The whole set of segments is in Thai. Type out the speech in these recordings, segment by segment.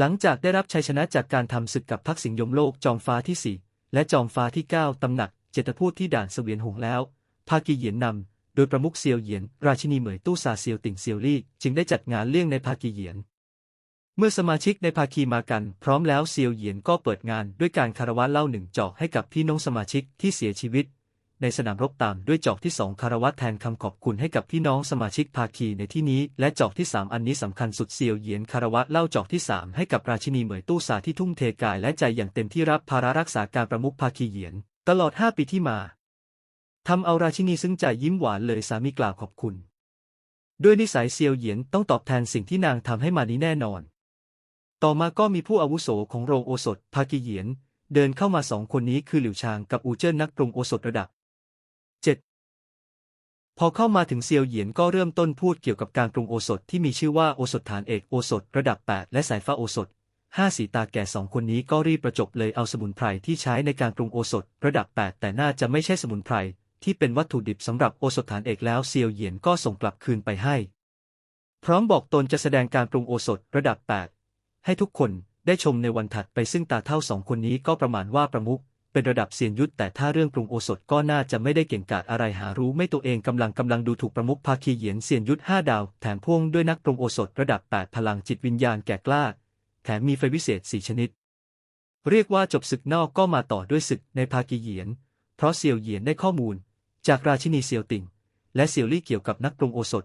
หลังจากได้รับชัยชนะจากการทำศึกกับพักสิงห์ยมโลกจอมฟ้าที่สี่และจอมฟ้าที่เก้าตำหนักเจตพูดที่ด่านเสวียนหงแล้ว ภาคีเหยียนนำ โดยประมุขเซียวเหยียน ราชินีเหมยตู้ซาเซียวติ่งเซียวลี่จึงได้จัดงานเลี้ยงในภาคีเหยียน เมื่อสมาชิกในภาคีมากัน พร้อมแล้วเซียวเหยียนก็เปิดงานด้วยการคารวะเล่าหนึ่งจอกให้กับพี่น้องสมาชิกที่เสียชีวิต ในสนามรบตามด้วยจอกที่สองคารวะแทนคำขอบคุณให้กับพี่น้องสมาชิกภาคีในที่นี้ และจอกที่สามอันนี้สำคัญสุดเซียวเหยียนคารวะเล่าจอกที่สามให้กับราชินีเหมยตู้ซาที่ทุ่มเทกายและใจอย่างเต็มที่รับภาระรักษาการประมุขภาคีเหยียน ตลอดห้าปีที่มาทำเอาราชินีซึ้งใจยิ้มหวานเลยสามีกล่าวขอบคุณ ด้วยนิสัยเซียวเหยียนต้องตอบแทนสิ่งที่นางทำให้มานี้แน่นอน ต่อมาก็มีผู้อาวุโสของโรงโอสถภาคีเหยียน เดินเข้ามาสองคนนี้คือหลิวชางกับอูเจิ้นนักปรุงโอสถระดับ พอเข้ามาถึงเซียวเหยียนก็เริ่มต้นพูดเกี่ยวกับการปรุงโอสถที่มีชื่อว่าโอสถฐานเอกโอสถระดับ 8 และสายฟ้าโอสถห้าสีตาแก่สองคนนี้ก็รีบประจบเลยเอาสมุนไพรที่ใช้ในการปรุงโอสถระดับ 8 แต่น่าจะไม่ใช่สมุนไพรที่เป็นวัตถุดิบสำหรับโอสถฐานเอกแล้วเซียวเหยียนก็ส่งกลับคืนไปให้ พร้อมบอกตนจะแสดงการปรุงโอสถระดับ 8 ให้ทุกคนได้ชมในวันถัดไปซึ่งตาเท่าสองคนนี้ก็ประมาณว่าประมุข เป็นระดับเซียนยุทธแต่ถ้าเรื่องปรุงโอสถก็น่าจะไม่ได้เก่งกาจอะไรหารู้ไม่ตัวเองกำลังกำลังดูถูกประมุขภาคีเหยียนเซียนยุทธห้าดาว แถมพ่วงด้วยนักปรุงโอสถระดับ 8 พลังจิตวิญญาณแก่กล้า แถมมีไฟวิเศษสี่ชนิด เรียกว่าจบศึกนอกก็มาต่อด้วยศึกในภาคีเหยียน เพราะเซียวเหยียนได้ข้อมูล จากราชินีเซียวติ่ง และเซียวลี่เกี่ยวกับนักปรุงโอสถ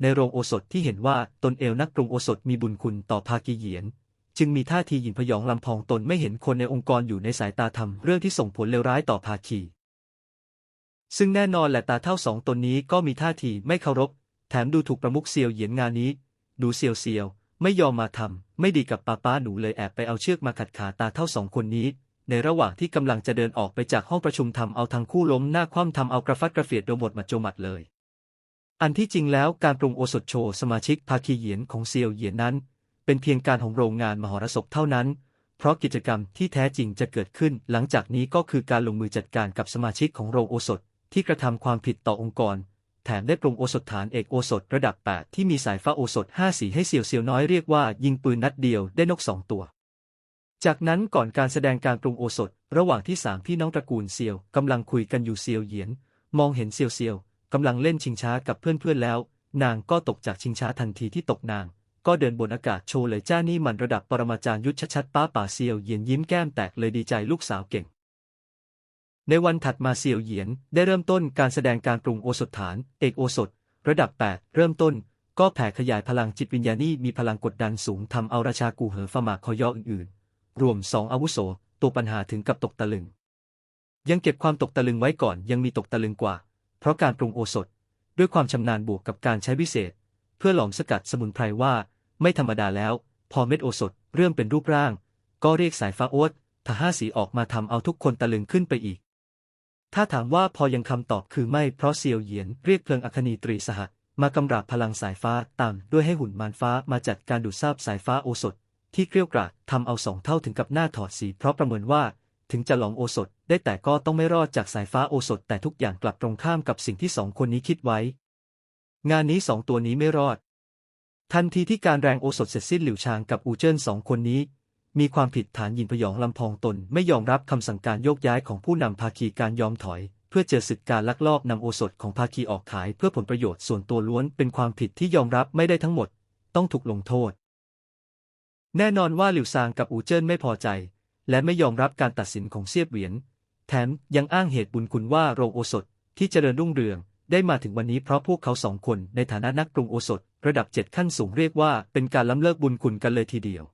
ในโรงโอสถที่เห็นว่าตนเอวนักปรุงโอสถมีบุญคุณต่อภาคีเหยียน จึงมีท่าทีหยินพยองลำพองตนไม่เห็นคนในองค์กรอยู่ในสายตาทำเรื่องที่ส่งผลเลวร้ายต่อภาคี ซึ่งแน่นอนแหละตาเท่าสองตนนี้ก็มีท่าทีไม่เคารพ แถมดูถูกประมุขเซียวเหยียนงานนี้ดูเซียวเซียวไม่ยอมมาทำไม่ดีกับป้าป้าหนูเลยแอบไปเอาเชือกมาขัดขาตาเท่าสองคนนี้ ในระหว่างที่กำลังจะเดินออกไปจากห้องประชุมทำเอาทั้งคู่ล้มหน้าคว่ำทำเอากระฟัดกระเฟียดโดหมดมัดโจหมัดเลย อันที่จริงแล้วการปรุงโอสถโชว์สมาชิกภาคีเหยียนของเซียวเหยียนนั้น เป็นเพียงการของโรงงานมหรสพเท่านั้น เพราะกิจกรรมที่แท้จริงจะเกิดขึ้น หลังจากนี้ก็คือการลงมือจัดการกับสมาชิกของโรงโอสถที่กระทำความผิดต่อองค์กร แถมได้ปรุงโอสถฐานเอกโอสถระดับ 8 ที่มีสายฟ้าโอสถ5สีให้เซียวเซียวน้อยเรียกว่ายิงปืนนัดเดียวได้นกสองตัว จากนั้นก่อนการแสดงการปรุงโอสถ ระหว่างที่สามพี่น้องตระกูลเซียวกำลังคุยกันอยู่เซียวเหยียน มองเห็นเซียวเซียวกำลังเล่นชิงช้ากับเพื่อนๆแล้ว นางก็ตกจากชิงช้าทันทีที่ตกนาง ก็เดินบนอากาศโชว์เลยจ้านี่มันระดับปรมาจารย์ยุทธชัดๆป้าป่าเซียวเหยียนยิ้มแก้มแตกเลยดีใจลูกสาวเก่ง ในวันถัดมาเซียวเหยียนได้เริ่มต้นการแสดงการปรุงโอสถฐาน เอกโอสถ ระดับ 8 เริ่มต้น ก็แผ่ขยายพลังจิตวิญญาณีมีพลังกดดันสูงทำเอาราชากูเหอฟมาคอยออื่นๆ รวมสองอาวุโสตัวปัญหาถึงกับตกตะลึง ยังเก็บความตกตะลึงไว้ก่อนยังมีตกตะลึงกว่า เพราะการปรุงโอสถ ด้วยความชำนาญบวกกับการใช้วิเศษ เพื่อหลอมสกัดสมุนไพรว่า ไม่ธรรมดาแล้ว พอเม็ดโอสถเริ่มเป็นรูปร่าง ก็เรียกสายฟ้าโอ๊ตทห้าสีออกมาทำเอาทุกคนตะลึงขึ้นไปอีก ถ้าถามว่าพอยังคำตอบคือไม่เพราะเซียวเหยียนเรียกเพลิงอัคนีตรีสหมากำราบพลังสายฟ้าตามด้วยให้หุ่นมารฟ้ามาจัดการดูดซาบสายฟ้าโอสถ ที่เกลี้ยวกราดทำเอาสองเท่าถึงกับหน้าถอดสีเพราะประเมินว่าถึงจะหลอมโอสถได้แต่ก็ต้องไม่รอดจากสายฟ้าโอสถ แต่ทุกอย่างกลับตรงข้ามกับสิ่งที่สองคนนี้คิดไว้ งานนี้สองตัวนี้ไม่รอด ทันทีที่การแรงโอสถเสร็จสิ้นหลิวชางกับอูเจิ้นสองคนนี้ มีความผิดฐานยินพยองลำพองตนไม่ยอมรับคำสั่งการโยกย้ายของผู้นำภาคีการยอมถอย เพื่อเจอศึกการลักลอบนำโอสถของภาคีออกขายเพื่อผลประโยชน์ส่วนตัวล้วนเป็นความผิดที่ยอมรับไม่ได้ทั้งหมด ต้องถูกลงโทษ แน่นอนว่าหลิวซางกับอูเจิ้นไม่พอใจ และไม่ยอมรับการตัดสินของเซียบเหวียน แถมยังอ้างเหตุบุญคุณว่าโรงโอสถที่เจริญรุ่งเรือง ได้มาถึงวันนี้เพราะพวกเขาสองคนในฐานะนักปรุงโอสถ ระดับเจ็ดขั้นสูงเรียกว่าเป็นการล้ำเลิกบุญคุณกันเลยทีเดียว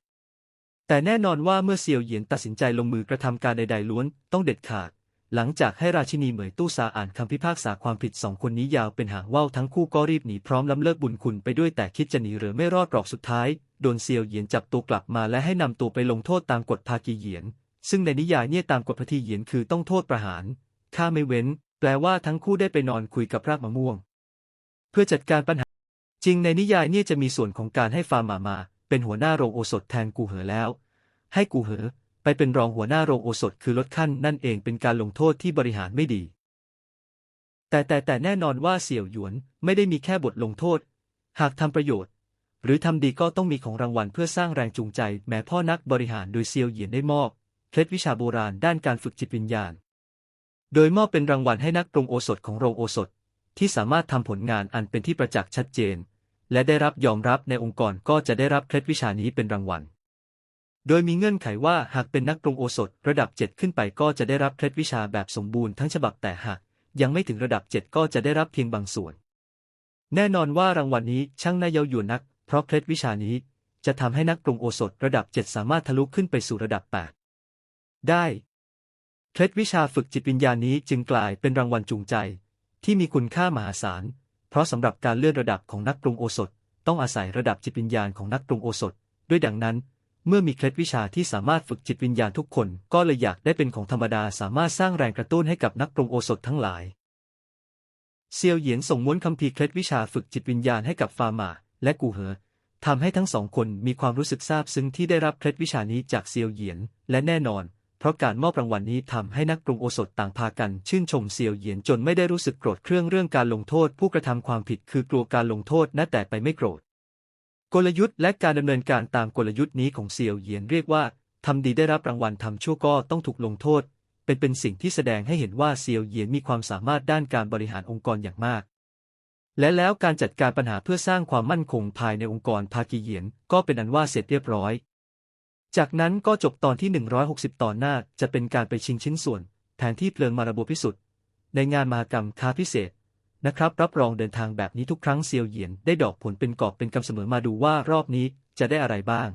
แต่แน่นอนว่าเมื่อเซียวเหยียนตัดสินใจลงมือกระทำการใดๆล้วนต้องเด็ดขาด หลังจากให้ราชินีเหมยตู้ซาอ่านคำพิพากษาความผิดสองคนนี้ยาวเป็นหางว่าวทั้งคู่ก็รีบหนีพร้อมล้ำเลิกบุญคุณไปด้วยแต่คิดจะหนีหรือไม่รอดหรอกสุดท้ายโดนเซียวเหยียนจับตัวกลับมาและให้นำตัวไปลงโทษตามกฎภาคีเหยียน ซึ่งในนิยายเนี่ยตามกฎพาคีเหยียนคือต้องโทษประหารฆ่าไม่เว้น แปลว่าทั้งคู่ได้ไปนอนคุยกับรากมะม่วง เพื่อจัดการปัญหา จริงในนิยายเนี่ยจะมีส่วนของการให้ฟาร์มามา เป็นหัวหน้าโรงโอสถแทนกูเหอแล้ว ให้กูเหอ ไปเป็นรองหัวหน้าโรงโอสถคือลดขั้นนั่นเองเป็นการลงโทษที่บริหารไม่ดี แต่แต่แต่แน่นอนว่าเสี่ยวหยวนไม่ได้มีแค่บทลงโทษ หากทำประโยชน์หรือทำดีก็ต้องมีของรางวัลเพื่อสร้างแรงจูงใจ แม้พ่อนักบริหารโดยเซียวเหยียนได้มอบ เคล็ดวิชาโบราณด้านการฝึกจิตวิญญาณ โดยมอบเป็นรางวัลให้นักปรุงโอสถของโรงโอสถ ที่สามารถทำผลงานอันเป็นที่ประจักษ์ชัดเจน และได้รับยอมรับในองค์กรก็จะได้รับเคล็ดวิชานี้เป็นรางวัล โดยมีเงื่อนไขว่าหากเป็นนักปรุงโอสถระดับ 7 ขึ้นไปก็จะได้รับเคล็ดวิชาแบบสมบูรณ์ทั้งฉบับแต่หากยังไม่ถึงระดับ 7 ก็จะได้รับเพียงบางส่วน แน่นอนว่ารางวัลนี้ช่างน่าเย้าหยวนนัก เพราะเคล็ดวิชานี้จะทำให้นักปรุงโอสถระดับ 7 สามารถทะลุขึ้นไปสู่ระดับ 8 ได้ เคล็ดวิชาฝึกจิตวิญญาณนี้จึงกลายเป็นรางวัลจูงใจ ที่มีคุณค่ามหาศาล เพราะสำหรับการเลื่อนระดับของนักปรุงโอสถ ต้องอาศัยระดับจิตวิญญาณของนักปรุงโอสถ ด้วยดังนั้น เมื่อมีเคล็ดวิชาที่สามารถฝึกจิตวิญญาณทุกคนก็เลยอยากได้เป็นของธรรมดาสามารถสร้างแรงกระตุ้นให้กับนักปรุงโอสถทั้งหลายเซียวเหยียนส่งม้วนคัมภีร์เคล็ดวิชาฝึกจิตวิญญาณให้กับฟาร์มาและกูเหอทำให้ทั้งสองคนมีความรู้สึกซาบซึ้งที่ได้รับเคล็ดวิชานี้จากเซียวเหยียน และแน่นอน เพราะการมอบรางวัลนี้ทำให้นักปรุงโอสถต่างพากันชื่นชมเซียวเหยียนจนไม่ได้รู้สึกโกรธเครื่องเรื่องการลงโทษผู้กระทำความผิดคือกลัวการลงโทษนะแต่ไปไม่โกรธ กลยุทธ์และการดำเนินการตามกลยุทธ์นี้ของเซียวเหยียนเรียกว่าทำดีได้รับรางวัลทำชั่วก็ต้องถูกลงโทษ เป็นเป็นสิ่งที่แสดงให้เห็นว่าเซียวเหยียนมีความสามารถด้านการบริหารองค์กรอย่างมากและแล้วการจัดการปัญหาเพื่อสร้างความมั่นคงภายในองค์กรภากีเหยียนก็เป็นอันว่าเสร็จเรียบร้อย จากนั้นก็จบตอนที่ 160ตอนหน้าจะเป็นการไปชิงชิ้นส่วน แผนที่เพลิงมาระบบพิสุทธิ์ในงานมหกรรมค้าพิเศษนะครับ รับรองเดินทางแบบนี้ทุกครั้งเซียวเหยียนได้ดอกผลเป็นกอบเป็นกำเสมอมาดูว่ารอบนี้จะได้อะไรบ้าง